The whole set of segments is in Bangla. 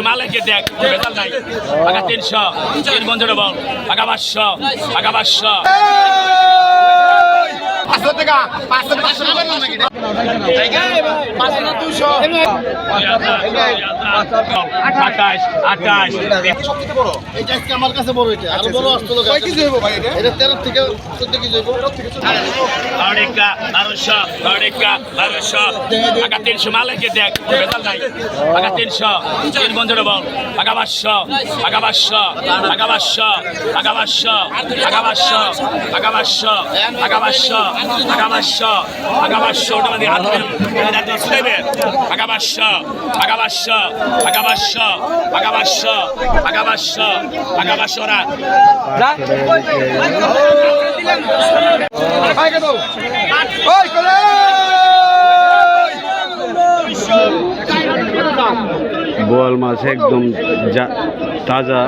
মালাইকে দেখ বেতাল নাই টাকা তিনশো তিন বন্ধুরে বল টাকা পাঁচশো টাকা পাঁচশো পাঁচশো টাকা পাঁচশো পাঁচশো টাকা নাকি আমার কাছে বড় এটা আর বড় আসতো এটা তেরো থেকে চোদ্দ কেজি তিনশো মালাইকে দেখ বেতাল নাই আগা তিনশো তিন বন্ধুরা বল আগা পাঁচশো আগা পাঁচশো আগা পাঁচশো আগা পাঁচশো আগা পাঁচশো আগা পাঁচশো আগা পাঁচশো আগাবাস্য ওটা বোয়াল মাছ একদম তাজা।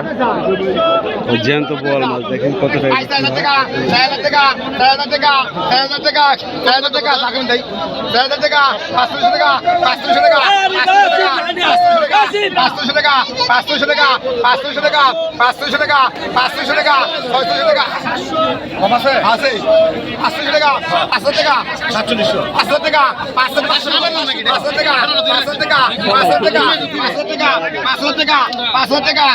জ্যান্ত বল মাছ দেখেন কত পাঁচশো টাকা পাঁচশো টাকা পাঁচশো টাকা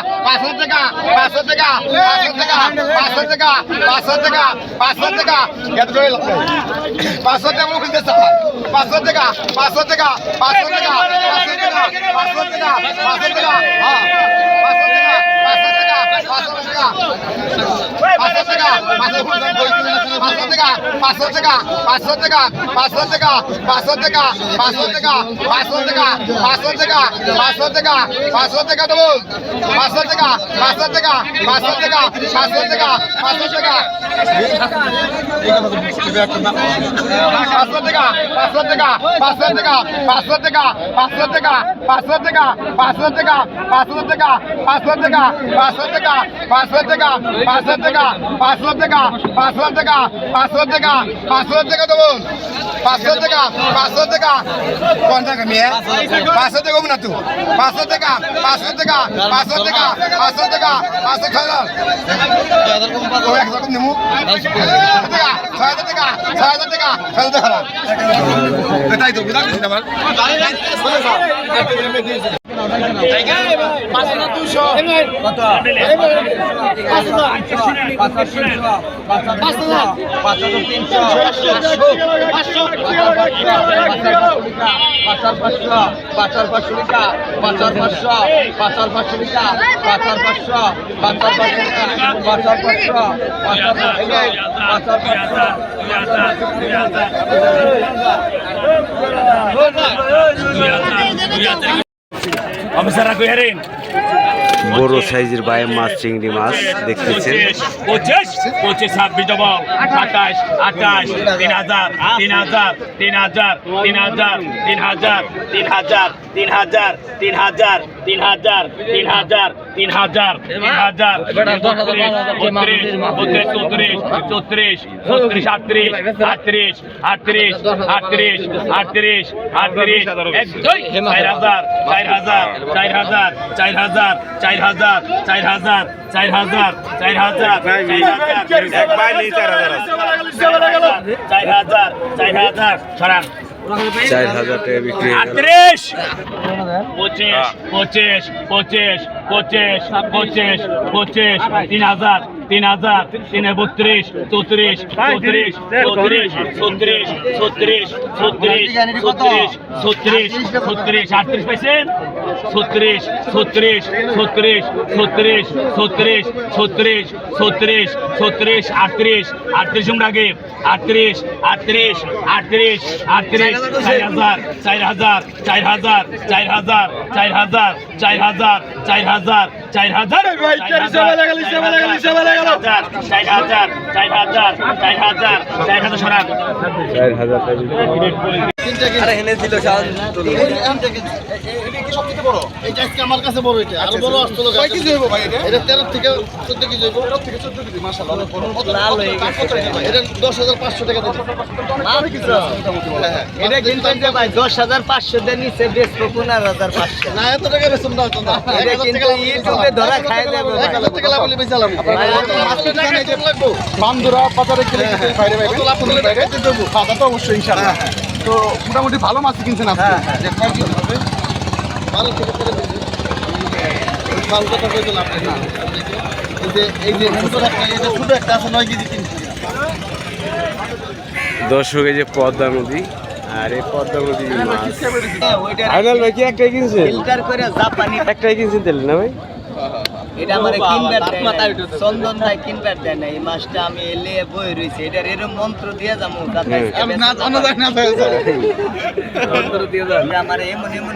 পাঁচশো টাকা पाचशे टका पाचशे टका पाचशे टका यात वेळ लागतोय पाचशे टका मोकळी देत चालला पाचशे टका पाचशे टका पाचशे टका पाचशे टका पाचशे टका पाचशे टका हा पाचशे टका पाचशे टका পাঁচশো টাকা পাঁচশো টাকা পাঁচশো টাকা পাঁচশো টাকা পাঁচশো টাকা। পাঁচশো টাকা পাঁচশো টাকা পাঁচশো টাকা পাঁচশো টাকা টাকা পাঁচশো টাকা পাঁচশো টাকা হ্যাঁ পাঁচশো টাকা পাঁচশো টাকা পাঁচশো টাকা পাঁচশো টাকা পাঁচশো টাকা পাঁচশো টাকা পাঁচশো টাকা পাঁচশো টাকা পাঁচশো টাকা পাঁচশো টাকা পাঁচশো টাকা পাঁচশো টাকা পাঁচশো টাকা পাঁচশো টাকা দেবো পাঁচশো টাকা পাঁচশো টাকা পাঁচ লাখ টাকা পাঁচ লাখ টাকা পাঁচ লাখ টাকা পাঁচ লাখ টাকা দেবো পাঁচ লাখ টাকা পাঁচ লাখ টাকা কোন টাকা মেয়ে পাঁচ লাখ টাকা না তো পাঁচ লাখ টাকা পাঁচ লাখ টাকা পাঁচ লাখ টাকা পাঁচ লাখ টাকা পাঁচ পাঁচার পাঁচশো পাঁচার পাঁচশো লিটা পাঁচার পাঁচশো পাঁচার পাঁচশো লিটা পাঁচার পাঁচশো পাঁচার পাঁচশো লিটা পাঁচার পাঁচশো পাঁচার পাঁচার পাঁচশো অফিসাররা কইরেন বড় সাইজের বায়ে মাছ চিংড়ি মাছ দেখতেছেন পঁচিশ পঁচিশ ছাব্বিশ ডবল আঠাশ আঠাশ তিন হাজার তিন হাজার তিন হাজার তিন হাজার তিন হাজার তিন হাজার তিন হাজার তিন হাজার তিন হাজার তিন হাজার তিন হাজার তিন হাজার বত্রিশ বত্রিশ চৌত্রিশ চৌত্রিশ চৌত্রিশ আটত্রিশ আটত্রিশ আটত্রিশ আটত্রিশ আটত্রিশ আটত্রিশ চার হাজার চার হাজার চার হাজার চার হাজার হাজার চার হাজার চার হাজার চার হাজার চার হাজার চার হাজার সরান। চার হাজার টাকা বিক্রি হয়ে। আটত্রিশ পঁচিশ পঁচিশ পঁচিশ পঁচিশ পঁচিশ পঁচিশ তিন হাজার তিন হাজার তিন বত্রিশ চৌত্রিশ চৌত্রিশ চৌত্রিশ ছত্রিশ ছত্রিশ ছত্রিশ ছত্রিশ ছত্রিশ ছত্রিশ আটত্রিশ পাইছেন ছত্রিশ ছত্রিশ ছত্রিশ ছত্রিশ ছত্রিশ ছত্রিশ ছত্রিশ ছত্রিশ আটত্রিশ আটত্রিশ আগে আটত্রিশ আটত্রিশ আটত্রিশ আটত্রিশ চার হাজার চার হাজার চার হাজার চার হাজার চার হাজার চার হাজার চার হাজার দশ হাজার পাঁচশো দেন নিচে বেশ পনেরো হাজার পাঁচশো। না এত টাকা বেসম কিন্তু ধরা খাই যাবে ভাই। 1000 টাকা লাভ হলে বেচালাম ভাই, আজকে টাকা যে লাগবো বান্দুরা বাজারে গেলে বাইরে বাইরে কত লাভ হলে বাইরে দেবো খাওয়া তো অবশ্যই ইনশাআল্লাহ। তো মোটামুটি ভালো মাছ কিনছেন আপনি যে কয় কেজি হবে। 12 থেকে 13 কথা কইতে লাভ নাই। এই যে ছোট একটা এই যে ছোট একটা আছে 9 কেজি কিনছি। দর্শক এই যে পদ্মা নদী আর এই পদ্মা নদী ভাই কি একটাই কিনছে ফিল্টার করে জাপানি একটাই কিনছেন তাহলে না ভাই? এটা আমার কিনবার দেয় নাই। চন্দন ভাই কিনবার দেয় না এই মাছটা আমি এলে বই রয়েছে এটার এরকম মন্ত্র দিয়ে যাব। মন্ত্র দিয়ে যাব আমার এমন এমন